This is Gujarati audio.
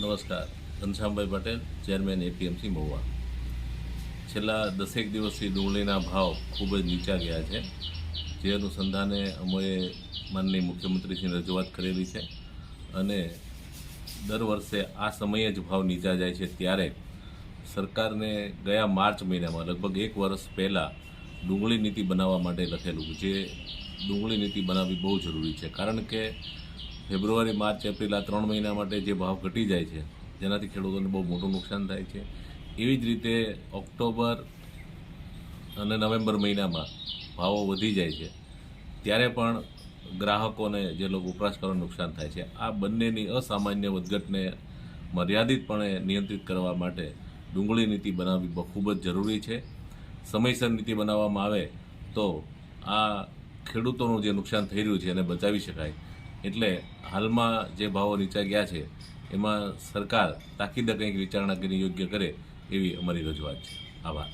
Ghanshyambhai Patel, chairman APMC Mahuva. છેલ્લા દસેક દિવસથી ડુંગળીના ભાવ ખૂબ જ નીચા ગયા છે. જે અનુસંધાને અમોએ માનનીય મુખ્યમંત્રીશ્રીને રજૂઆત કરેલી છે અને દર વર્ષે આ સમયે જ ભાવ નીચા જાય છે ત્યારે સરકારને ગયા માર્ચ મહિનામાં લગભગ એક વર્ષ પહેલાં ડુંગળી નીતિ બનાવવા માટે લખેલું જે ડુંગળી નીતિ બનાવવી બહુ જરૂરી છે. કારણ કે ફેબ્રુઆરી, માર્ચ, એપ્રિલ આ ત્રણ મહિના માટે જે ભાવ ઘટી જાય છે, જેનાથી ખેડૂતોને બહુ મોટું નુકસાન થાય છે. એવી જ રીતે ઓક્ટોબર અને નવેમ્બર મહિનામાં ભાવો વધી જાય છે. ત્યારે પણ ગ્રાહકોને જે લોકો વપરાશકારોને નુકસાન થાય છે. આ બંનેની અસામાન્ય વધઘટને મર્યાદિતપણે નિયંત્રિત કરવા માટે ડુંગળી નીતિ બનાવવી ખૂબ જ જરૂરી છે. સમયસર નીતિ બનાવવામાં આવે તો આ ખેડૂતોનું જે નુકસાન થઈ રહ્યું છે એને બચાવી શકાય. એટલે હાલમાં જે ભાવો નીચા ગયા છે, એમાં સરકાર તાકીદે કંઈક વિચારણા કરીને યોગ્ય કરે એવી અમારી રજૂઆત છે. આભાર.